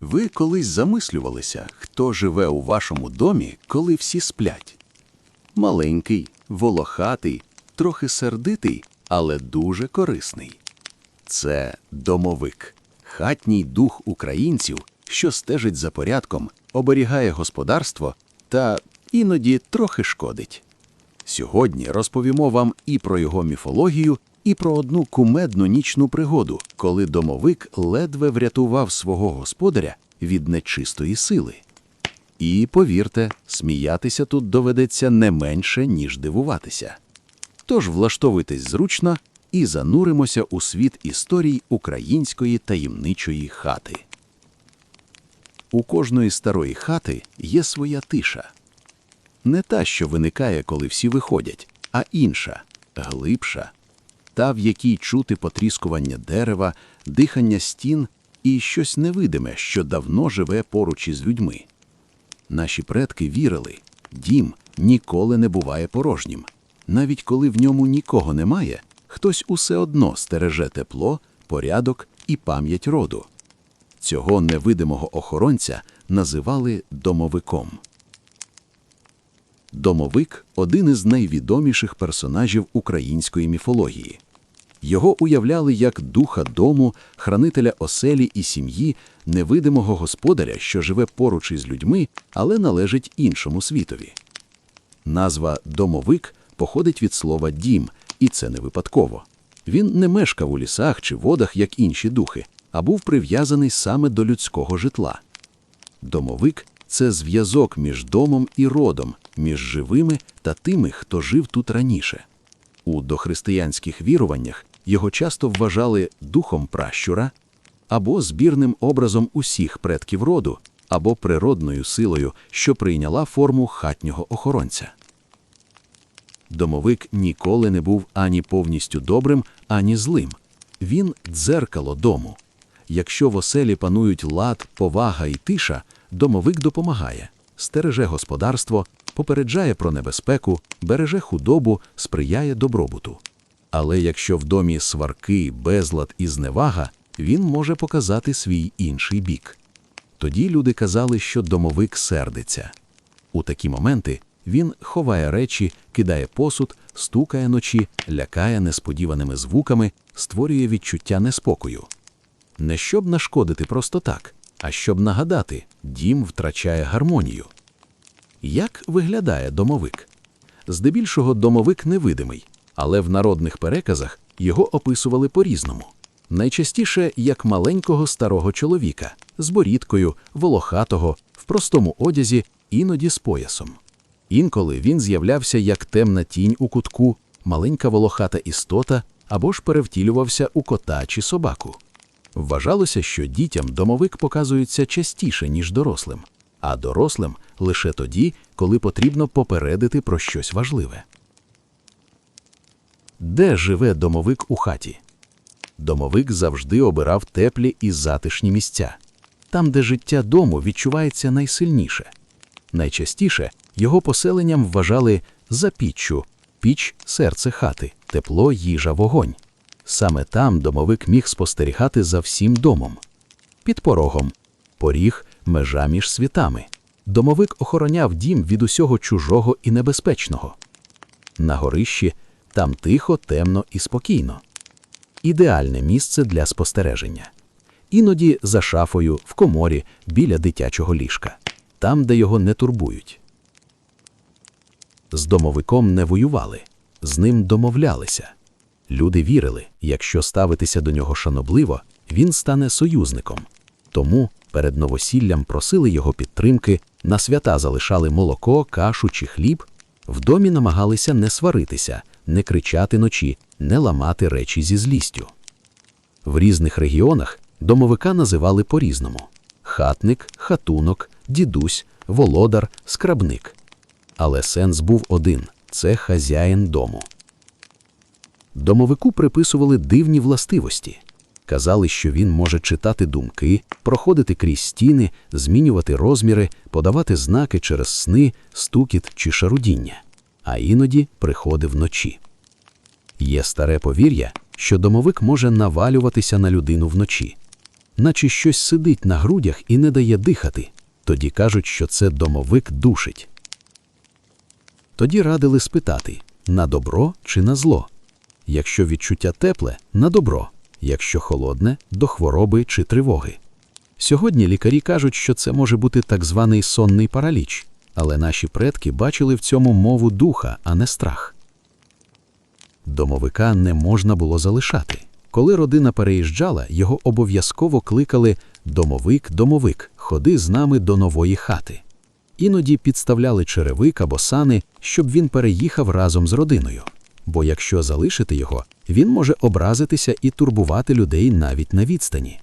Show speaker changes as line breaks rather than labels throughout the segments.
Ви колись замислювалися, хто живе у вашому домі, коли всі сплять? Маленький, волохатий, трохи сердитий, але дуже корисний. Це домовик, хатній дух українців, що стежить за порядком, оберігає господарство та іноді трохи шкодить. Сьогодні розповімо вам і про його міфологію, і про одну кумедну нічну пригоду, коли домовик ледве врятував свого господаря від нечистої сили. І повірте, сміятися тут доведеться не менше, ніж дивуватися. Тож влаштовуйтесь зручно і зануримося у світ історій української таємничої хати. У кожної старої хати є своя тиша. Не та, що виникає, коли всі виходять, а інша, глибша, та, в якій чути потріскування дерева, дихання стін і щось невидиме, що давно живе поруч із людьми. Наші предки вірили, дім ніколи не буває порожнім. Навіть коли в ньому нікого немає, хтось усе одно стереже тепло, порядок і пам'ять роду. Цього невидимого охоронця називали домовиком. Домовик один із найвідоміших персонажів української міфології. Його уявляли як духа дому, хранителя оселі і сім'ї, невидимого господаря, що живе поруч із людьми, але належить іншому світові. Назва домовик походить від слова дім, і це не випадково. Він не мешкав у лісах чи водах, як інші духи, а був прив'язаний саме до людського житла. Домовик це зв'язок між домом і родом, між живими та тими, хто жив тут раніше. У дохристиянських віруваннях його часто вважали духом пращура або збірним образом усіх предків роду, або природною силою, що прийняла форму хатнього охоронця. Домовик ніколи не був ані повністю добрим, ані злим. Він дзеркало дому. Якщо в оселі панують лад, повага і тиша, домовик допомагає, стереже господарство, попереджає про небезпеку, береже худобу, сприяє добробуту. Але якщо в домі сварки, безлад і зневага, він може показати свій інший бік. Тоді люди казали, що домовик сердиться. У такі моменти він ховає речі, кидає посуд, стукає ночі, лякає несподіваними звуками, створює відчуття неспокою. Не щоб нашкодити просто так, а щоб нагадати, дім втрачає гармонію. Як виглядає домовик? Здебільшого домовик невидимий, але в народних переказах його описували по-різному. Найчастіше як маленького старого чоловіка з борідкою, волохатого, в простому одязі, іноді з поясом. Інколи він з'являвся як темна тінь у кутку, маленька волохата істота або ж перевтілювався у кота чи собаку. Вважалося, що дітям домовик показується частіше, ніж дорослим, а дорослим лише тоді, коли потрібно попередити про щось важливе. Де живе домовик у хаті? Домовик завжди обирав теплі і затишні місця, там, де життя дому відчувається найсильніше. Найчастіше його поселенням вважали за піччю, піч серце хати, тепло, їжа, вогонь. Саме там домовик міг спостерігати за всім домом. Під порогом поріг межа між світами. Домовик охороняв дім від усього чужого і небезпечного. На горищі там тихо, темно і спокійно. Ідеальне місце для спостереження. Іноді за шафою, в коморі, біля дитячого ліжка, там, де його не турбують. З домовиком не воювали, з ним домовлялися. Люди вірили, якщо ставитися до нього шанобливо, він стане союзником. Тому перед новосіллям просили його підтримки, на свята залишали молоко, кашу чи хліб, в домі намагалися не сваритися, не кричати ночі, не ламати речі зі злістю. В різних регіонах домовика називали по-різному: хатник, хатунок, дідусь, володар, скрабник. Але сенс був один це хазяїн дому. Домовику приписували дивні властивості. Казали, що він може читати думки, проходити крізь стіни, змінювати розміри, подавати знаки через сни, стукіт чи шарудіння, а іноді приходив вночі. Є старе повір'я, що домовик може навалюватися на людину вночі.
наче щось сидить на грудях і не дає дихати. Тоді кажуть, що це домовик душить. Тоді радили спитати на добро чи на зло. Якщо відчуття тепле на добро, якщо холодне до хвороби чи тривоги. Сьогодні лікарі кажуть, що це може бути так званий сонний параліч, але наші предки бачили в цьому мову духа, а не страх. Домовика не можна було залишати. Коли родина переїжджала, його обов'язково кликали Домовик, домовик, ходи з нами до нової хати. Іноді підставляли черевик або сани, щоб він переїхав разом з родиною. Бо якщо залишити його, він може образитися і турбувати людей навіть на відстані.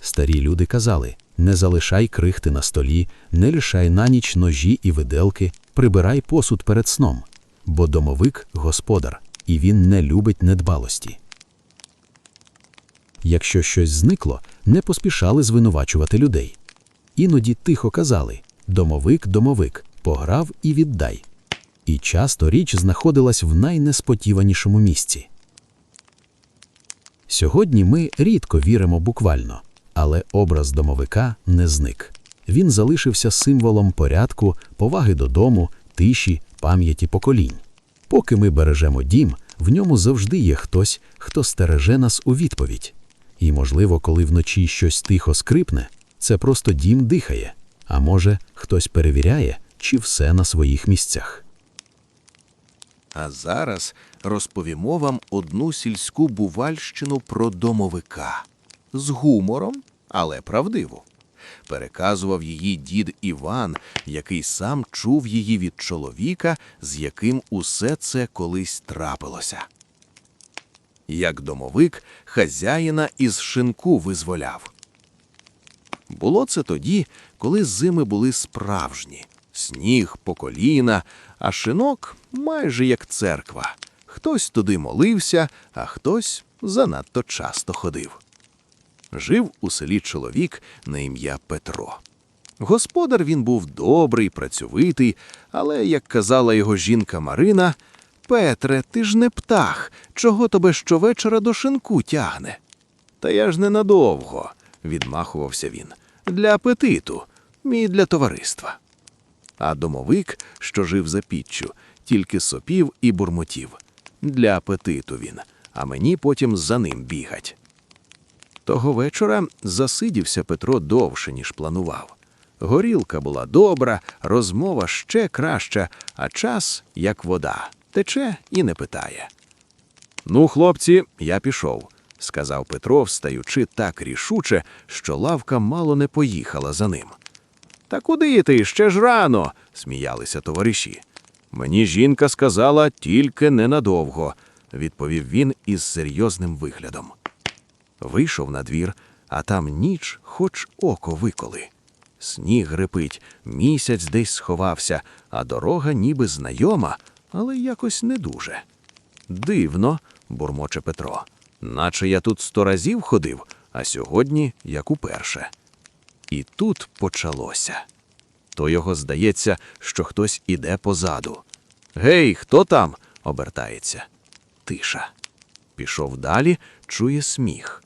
Старі люди казали: не залишай крихти на столі, не лишай на ніч ножі і виделки, прибирай посуд перед сном, бо домовик господар, і він не любить недбалості. Якщо щось зникло, не поспішали звинувачувати людей. Іноді тихо казали домовик, домовик, пограв і віддай. І часто річ знаходилась в найнесподіванішому місці. Сьогодні ми рідко віримо буквально, але образ домовика не зник. Він залишився символом порядку, поваги додому, тиші, пам'яті поколінь. Поки ми бережемо дім, в ньому завжди є хтось, хто стереже нас у відповідь. І, можливо, коли вночі щось тихо скрипне, це просто дім дихає, а може, хтось перевіряє, чи все на своїх місцях.
А зараз розповімо вам одну сільську бувальщину про домовика з гумором, але правдиву. Переказував її дід Іван, який сам чув її від чоловіка, з яким усе це колись трапилося. Як домовик хазяїна із шинку визволяв. Було це тоді, коли зими були справжні, сніг по коліна, а шинок майже як церква. Хтось туди молився, а хтось занадто часто ходив. Жив у селі чоловік на ім'я Петро. Господар він був добрий, працьовитий, але, як казала його жінка Марина, Петре, ти ж не птах, чого тебе щовечора до шинку тягне? Та я ж ненадовго, відмахувався він. Для апетиту, мій для товариства. А домовик, що жив за піччю, тільки сопів і бурмотів. Для апетиту він, а мені потім за ним бігать. Того вечора засидівся Петро довше, ніж планував. Горілка була добра, розмова ще краща, а час, як вода, тече і не питає. Ну, хлопці, я пішов, сказав Петро, встаючи так рішуче, що лавка мало не поїхала за ним. Та куди ти? Ще ж рано, сміялися товариші. Мені жінка сказала тільки ненадовго, відповів він із серйозним виглядом. Вийшов на двір, а там ніч, хоч око виколи. Сніг грипить, місяць десь сховався, а дорога ніби знайома, але якось не дуже. Дивно, бурмоче Петро, наче я тут сто разів ходив, а сьогодні як уперше. І тут почалося. То його здається, що хтось іде позаду. Гей, хто там? обертається. Тиша. Пішов далі, чує сміх.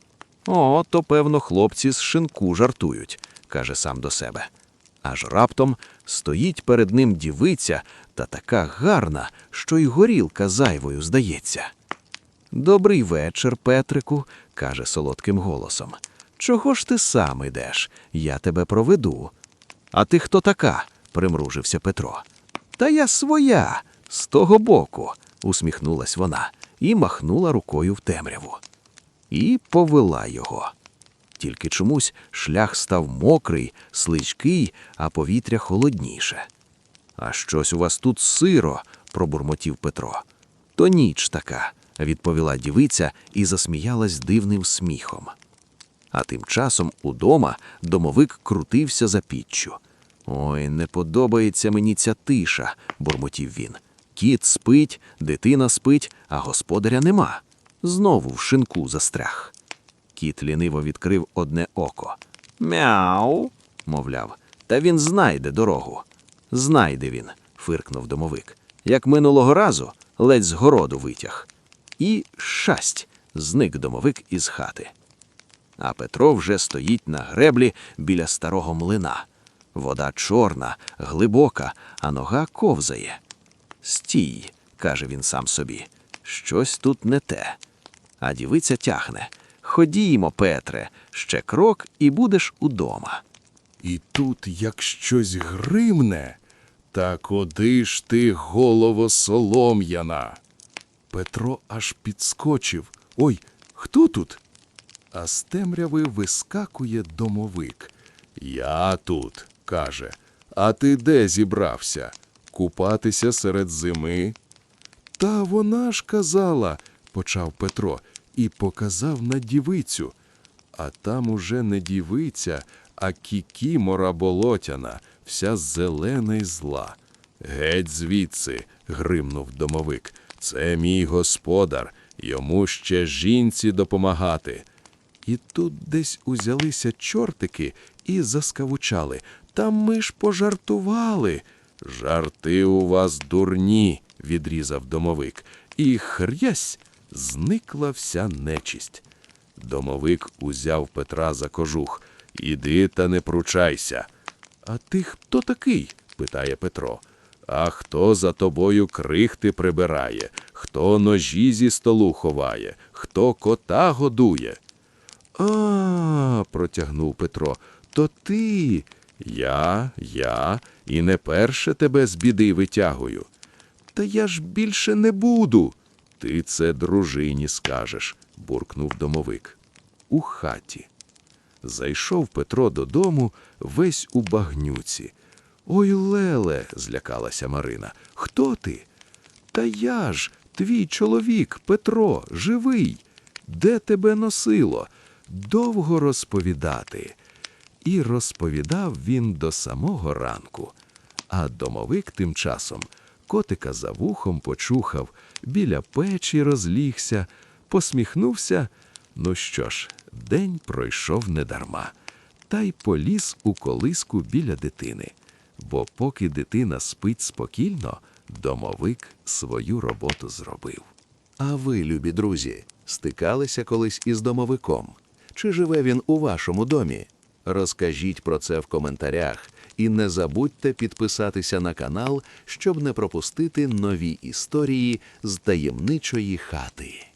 О, то, певно, хлопці з шинку жартують, каже сам до себе. Аж раптом стоїть перед ним дівиця та така гарна, що й горілка зайвою здається. Добрий вечір, Петрику, каже солодким голосом. Чого ж ти сам ідеш? Я тебе проведу. А ти хто така? примружився Петро. Та я своя, з того боку, усміхнулась вона і махнула рукою в темряву. І повела його. Тільки чомусь шлях став мокрий, слизький, а повітря холодніше. А щось у вас тут сиро, пробурмотів Петро. То ніч така, відповіла дівиця і засміялась дивним сміхом. А тим часом удома домовик крутився за піччю. Ой, не подобається мені ця тиша, бурмотів він. Кіт спить, дитина спить, а господаря нема. Знову в шинку застряг. Кіт ліниво відкрив одне око. Мяу, мовляв, та він знайде дорогу. Знайде він, фиркнув домовик. Як минулого разу, ледь з городу витяг. І шасть, зник домовик із хати.
А Петро вже стоїть на греблі біля старого млина. Вода чорна, глибока, а нога ковзає. Стій, каже він сам собі, щось тут не те. А дівиця тягне. Ходімо, Петре, ще крок і будеш удома.
І тут як щось гримне, та куди ж ти, голово солом'яна? Петро аж підскочив. Ой, хто тут? А з темряви вискакує домовик. Я тут, каже. А ти де зібрався? Купатися серед зими? Та вона ж казала, почав Петро і показав на дівицю. А там уже не дівиця, а кікімора болотяна, вся зелена й зла. Геть звідси, гримнув домовик. Це мій господар, йому ще жінці допомагати. І тут десь узялися чортики і заскавучали. Та ми ж пожартували. Жарти у вас дурні, відрізав домовик, і хрясь зникла вся нечисть. Домовик узяв Петра за кожух. Іди та не пручайся. А ти хто такий? питає Петро. А хто за тобою крихти прибирає, хто ножі зі столу ховає, хто кота годує? А, протягнув Петро. То ти. Я, я, і не перше тебе з біди витягую. Та я ж більше не буду. Ти це дружині скажеш, буркнув домовик. У хаті. Зайшов Петро додому весь у багнюці. Ой, Леле, злякалася Марина. Хто ти? Та я ж, твій чоловік, Петро, живий. Де тебе носило? Довго розповідати. І розповідав він до самого ранку. А домовик тим часом котика за вухом почухав, біля печі розлігся, посміхнувся. Ну що ж, день пройшов недарма, та й поліз у колиску біля дитини. Бо поки дитина спить спокійно, домовик свою роботу зробив.
А ви, любі друзі, стикалися колись із домовиком? Чи живе він у вашому домі? Розкажіть про це в коментарях і не забудьте підписатися на канал, щоб не пропустити нові історії з таємничої хати.